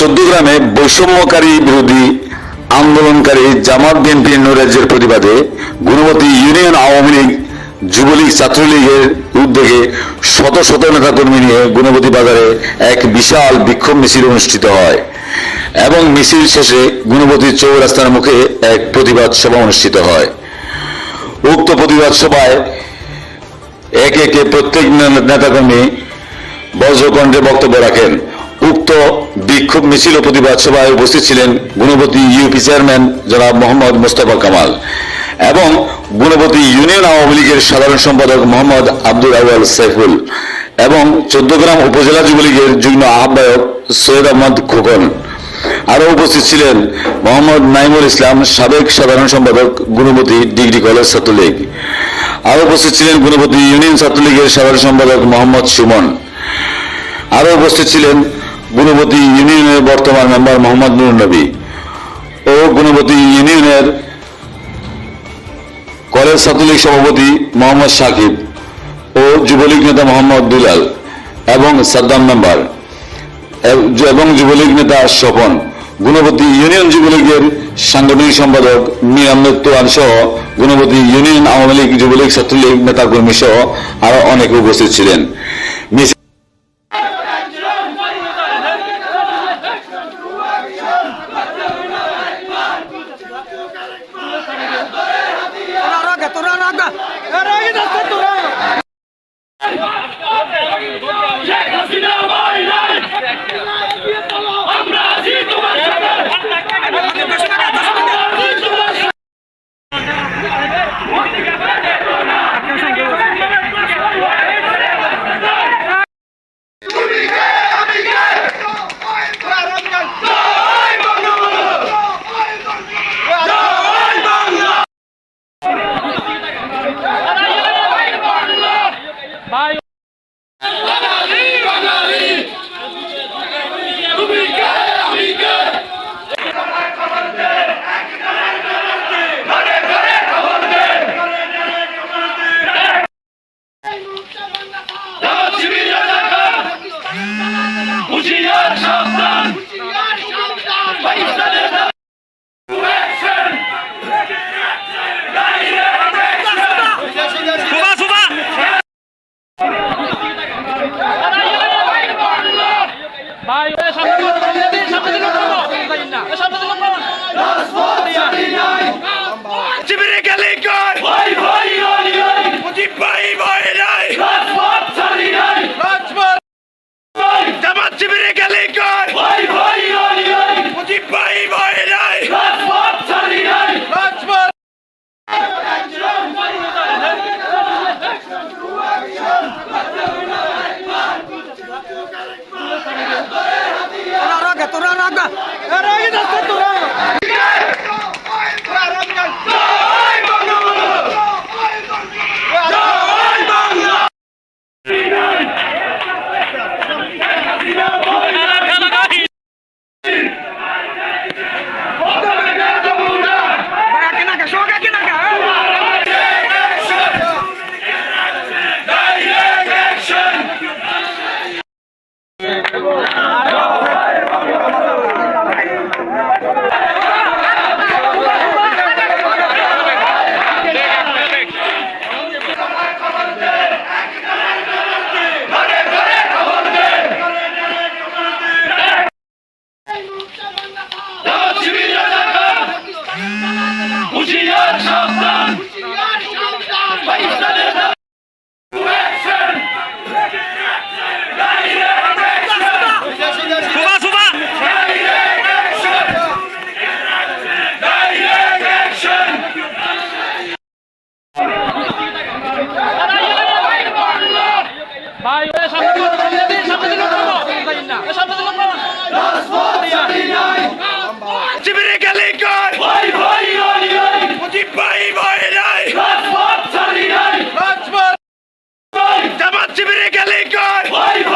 চোদ্দ গ্রামে বৈষম্যকারী বিরোধী আন্দোলনকারী জামাত বিএনপি নৈরাজ্যের প্রতিবাদে গুণবতী ইউনিয়ন আওয়ামী লীগ, যুবলীগ, ছাত্রলীগের উদ্যোগে শত শত নেতাকর্মী নিয়ে গুণবতী বাজারে এক বিশাল বিক্ষোভ মিছিল অনুষ্ঠিত হয় এবং মিছিল শেষে গুণবতী চৌরাস্তার মুখে এক প্রতিবাদ সভা অনুষ্ঠিত হয়। উক্ত প্রতিবাদ সভায় একে একে প্রত্যেক নেতাকর্মী বজ্রকণ্ঠে বক্তব্য রাখেন। বিক্ষোভ মিছিল ও প্রতিবাদ সভায় উপস্থিত ছিলেন গুণবতী ইউপি চেয়ারম্যান জনাব মোহাম্মদ মোস্তফা কামাল এবং গুণবতী ইউনিয়ন আওয়ামী লীগের সাধারণ সম্পাদক মোহাম্মদ আব্দুল আউয়াল সাইফুল এবং চোদ্দগ্রাম উপজেলা যুবলীগের যুগ্ম আহ্বায়ক সৈয়দ আহমদ খোকন। আরও উপস্থিত ছিলেন মোহাম্মদ নাইমুল ইসলাম, সাবেক সাধারণ সম্পাদক গুণবতী ডিগ্রি কলেজ ছাত্রলীগ। আরও উপস্থিত ছিলেন গুণবতী ইউনিয়ন ছাত্রলীগের সাধারণ সম্পাদক মোহাম্মদ সুমন। আরও উপস্থিত ছিলেন গুণবতী ইউনিয়নের বর্তমান মেম্বার মোহাম্মদ নুর নবী ও গুণবতী ইউনিয়নের কলেজ ছাত্রলীগ সভাপতি মোহাম্মদ সাকিব ও যুবলীগ নেতা মোহাম্মদ দুলাল এবং সাদ্দাম মেম্বার। এবং যুবলীগ নেতা স্বপন। গুণবতী ইউনিয়ন যুবলীগের সাংগঠনিক সম্পাদক আহমেদ তোয়ান সহ গুণবতী ইউনিয়ন আওয়ামী লীগ, যুবলীগ, ছাত্রলীগ নেতাকর্মী সহ আরও অনেকে উপস্থিত ছিলেন। ভাই সামনে সামনে সামনে দিন যাই না ওই সামনে Life!